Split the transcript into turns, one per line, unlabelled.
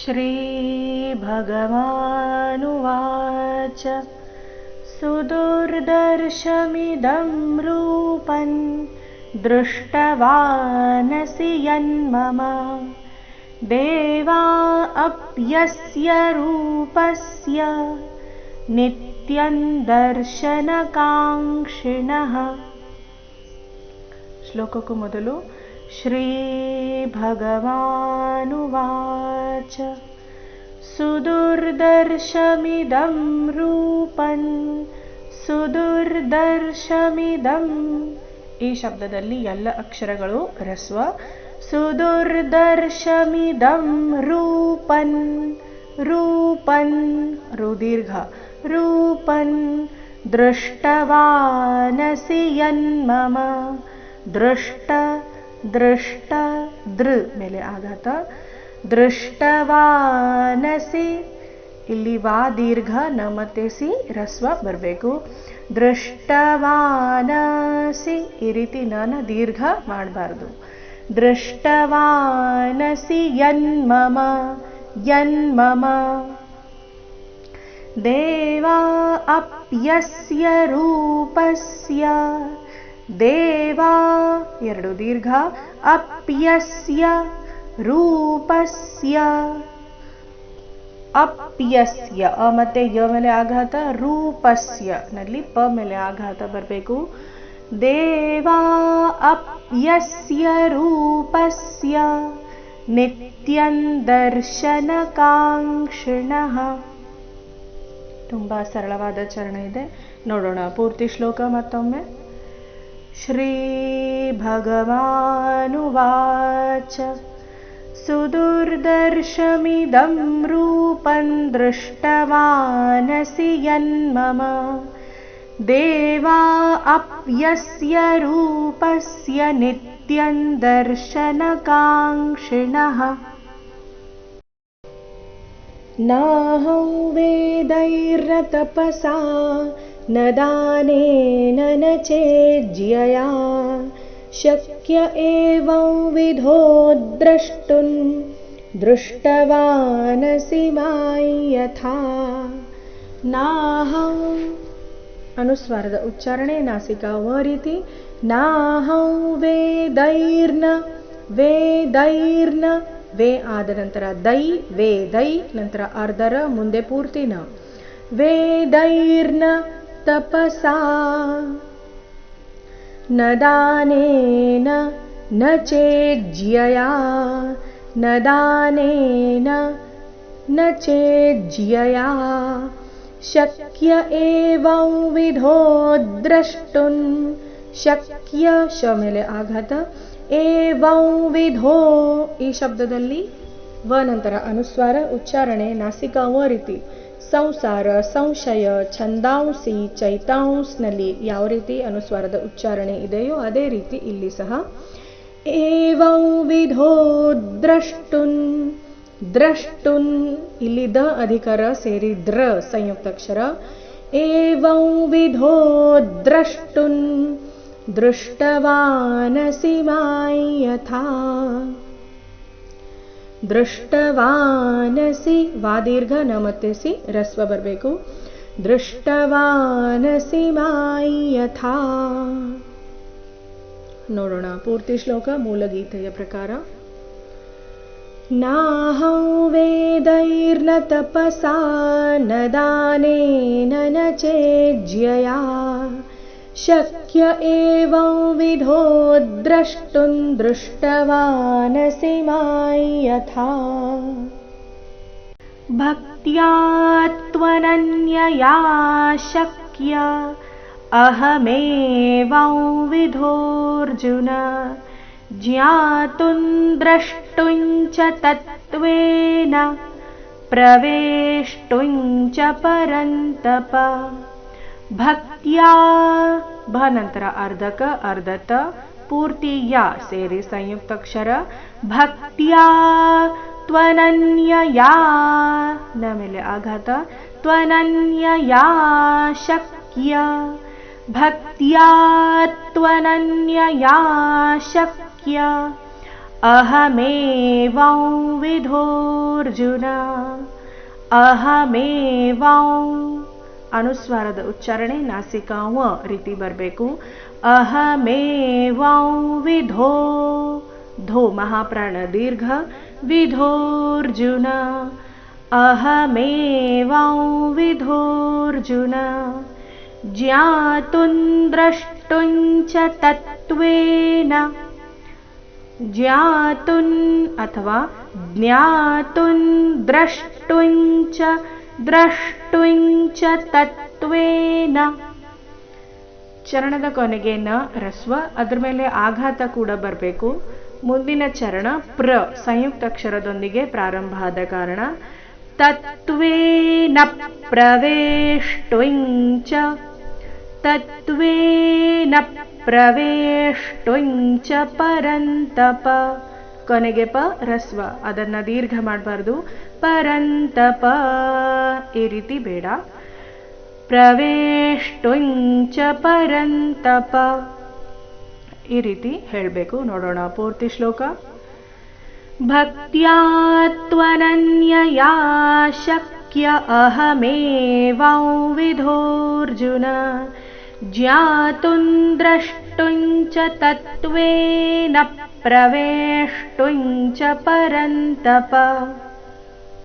श्रीभगवानुवाच सुदुर्दर्शमिदं रूपं दृष्टवानसि यन्मम। देवा अप्यस्य रूपस्य नित्यं दर्शनकाङ्क्षिणः श्लोककु मोदलु श्रीभगवानुवाच सुदुर्दर्शमिदं रूपं सुदुर्दर्शमिदं ಈ ಶಬ್ದದಲ್ಲಿ ಎಲ್ಲ ಅಕ್ಷರಗಳು ರಸ್ವ ಸುದುರ್ದರ್ಶಮಿದಂ ರೂಪನ್ ರೂಪನ್ ರುದೀರ್ಘ ರೂಪನ್ ದೃಷ್ಟವಾನಸಿ ಯನ್ಮಮ ದೃಷ್ಟ ದೃಷ್ಟ ದೃ ಮೇಲೆ ಆಘಾತ. ದೃಷ್ಟವಾನಸಿ, ಇಲ್ಲಿ ವಾ ದೀರ್ಘ, ನ ಮತ್ತೆ ಸಿ, ರಸ್ವ ಬರಬೇಕು. ದೃಷ್ಟವಾನಸಿ, ಈ ರೀತಿ ನಾನು ದೀರ್ಘ ಮಾಡಬಾರ್ದು. ದೃಷ್ಟವಾನಸಿ ಯನ್ಮಮ ಯನ್ಮಮ ದೇವಾ ಅಪ್ಯಸ್ಯ ರೂಪಸ್ಯ. ದೇವಾ ಎರಡು ದೀರ್ಘ ಅಪ್ಯಸ್ಯ ರೂಪಸ್ಯ. ಅಪ್ಯಸ್ಯ, ಅ ಮತ್ತೆ ಯ ಮೇಲೆ ಆಘಾತ, ರೂಪಸ್ಯ. ನಲ್ಲಿ ಪ ಮೇಲೆ ಆಘಾತ ಬರಬೇಕು. ದೇವಾ ಅಪ್ಯಸ್ಯ, ರೂಪಸ್ಯ. ನಿತ್ಯಂ ದರ್ಶನಕಾಂಕ್ಷಿಣಃ ತುಂಬ ಸರಳವಾದ ಚರಣ ಇದೆ. ನೋಡೋಣ ಪೂರ್ತಿ ಶ್ಲೋಕ ಮತ್ತೊಮ್ಮೆ. श्रीभगवानुवाच सुदुर्दर्शमिदं रूपं दृष्टवानसि यन्मम। देवा अप्यस्य रूपस्य नित्यं दर्शनकाङ्क्षिणः। नाहं वेदैरतपसा न दानेन न चेज्यया शक्य एवं विधो द्रष्टुं दृष्टवानसि मां यथा नाहं ಅನುಸ್ವಾರದ ಉಚ್ಚಾರಣೆ ನಾಸಿಕಾ ವ ರೀತಿ ನಾಹಂ ವೇದೈರ್ನ ವೇದೈರ್ನ ವೇ ಆದ ನಂತರ ದೈ ವೇದೈ ನಂತರ ಅರ್ಧರ ಮುಂದೆ ಪೂರ್ತಿನ ವೇದೈರ್ನ ತಪಸಾ न दानेन न चेज्यया न दानेन न चेज्यया शक्य एवं विधो द्रष्टुं ಶಕ್ಯ ಶ ಮೇಲೆ ಆಘಾತ ಏವಂ ವಿಧೋ ಈ ಶಬ್ದದಲ್ಲಿ ವ ನಂತರ ಅನುಸ್ವಾರ, ಉಚ್ಚಾರಣೆ, ನಾಸಿಕಾ ವ ರೀತಿ ಸಂಸಾರ, ಸಂಶಯ, ಛಂದಾಂಸಿ, ಚೈತಾಂಸ್ನಲ್ಲಿ ಯಾವ ರೀತಿ ಅನುಸ್ವಾರದ ಉಚ್ಚಾರಣೆ ಇದೆಯೋ ಅದೇ ರೀತಿ ಇಲ್ಲಿ ಸಹ. ಏವಂ ವಿಧೋ ದ್ರಷ್ಟುನ್ ದ್ರಷ್ಟುನ್, ಇಲ್ಲಿ ದ ಅಧಿಕಾರ ಸೇರಿ ದ್ರ ಸಂಯುಕ್ತಾಕ್ಷರ ಏವಂ ವಿಧೋ ದ್ರಷ್ಟುನ್, ದೃಷ್ಟವಾನಸಿ ಮಾಂ ಯಥಾ ದೃಷ್ಟವಾನಸಿ ವಾದೀರ್ಘ ನ ಮತ್ತೆ ಸಿ ರಸ್ವ ಬರಬೇಕು ದೃಷ್ಟವಾನಸಿ ಮಾಂ ಯಥಾ ನೋಡೋಣ ಪೂರ್ತಿ ಶ್ಲೋಕ ಮೂಲಗೀತೆಯ ಪ್ರಕಾರ ನಾಹಂ ವೇದೈರ್ನ ತಪಸಾ ನ ದಾನೇನ ನ ಚೇಜ್ಯಯಾ शक्य एवं विधो द्रष्टुं दृष्टवानसि मां यथा। भक्त्या त्वनन्यया शक्य अहमेवं विधोऽर्जुन ज्ञातुं द्रष्टुं च तत्त्वेन प्रवेष्टुं च परन्तप ಭಕ್ತ್ಯಾ ಭ ನಂತರ ಅರ್ಧಕ ಅರ್ಧತ ಪೂರ್ತಿ ಯಾ ಸೇರಿ ಸಂಯುಕ್ತಾಕ್ಷರ ಭಕ್ತ್ಯಾ ತ್ವನನ್ಯಯಾ ನ ಮೇಲೆ ಆಘಾತ ತ್ವನನ್ಯಯಾ ಶಕ್ಯ ಭಕ್ತ್ಯಾ ತ್ವನನ್ಯಯಾ ಶಕ್ಯ अहमेवां विधोऽर्जुन अहमेवां ಅನುಸ್ವಾರದ ಉಚ್ಚಾರಣೆ ನಾಸಿಕಾ ವ ರೀತಿ ಬರಬೇಕು ಅಹಮೇವಾಂ ವಿಧೋ ಧೋ ಮಹಾಪ್ರಾಣ ದೀರ್ಘ ವಿಧೋರ್ಜುನ अहमेवां विधोऽर्जुन ज्ञातुं द्रष्टुं च तत्त्वेन ज्ञातुम् अथवा ज्ञातुं द्रष्टुं ದ್ರಷ್ಟುಂ ಚ ತತ್ವೇನ ಚರಣದ ಕೊನೆಗೆ ನ, ರಸ್ವ, ಅದ್ರ ಮೇಲೆ ಆಘಾತ ಕೂಡ ಬರಬೇಕು. ಮುಂದಿನ ಚರಣ ಪ್ರ, ಸಂಯುಕ್ತ ಅಕ್ಷರದೊಂದಿಗೆ ಪ್ರಾರಂಭ ಆದ ಕಾರಣ ತತ್ವೇನ ಪ್ರವೇಷ್ಟುಂಚ. ತತ್ವೇನ ಪ್ರವೇಷ್ಟುಂಚ ಪರಂತಪ. ಕೊನೆಗೆ ಪ ರಸ್ವ, ಅದನ್ನ ದೀರ್ಘ ಮಾಡಬಾರ್ದು. ಪರಂತಪ, ಈ ರೀತಿ ಬೇಡ. ಪ್ರವೇಷ್ಟುಂಚ ಪರಂತಪ. ಈ ರೀತಿ ಹೇಳಬೇಕು, ನೋಡೋಣ ಪೂರ್ತಿ ಶ್ಲೋಕ. ಭಕ್ತ್ಯಾತ್ವನನ್ಯಯಾ ಶಕ್ಯ ಅಹಮೇವೌವಿಧೋರ್ಜುನ ಜ್ಞಾತುಂ ದ್ರಷ್ಟುಂಚ ತತ್ವೇನ द्रष्टुं च तत्त्वेन प्रवेष्टुं च परन्तप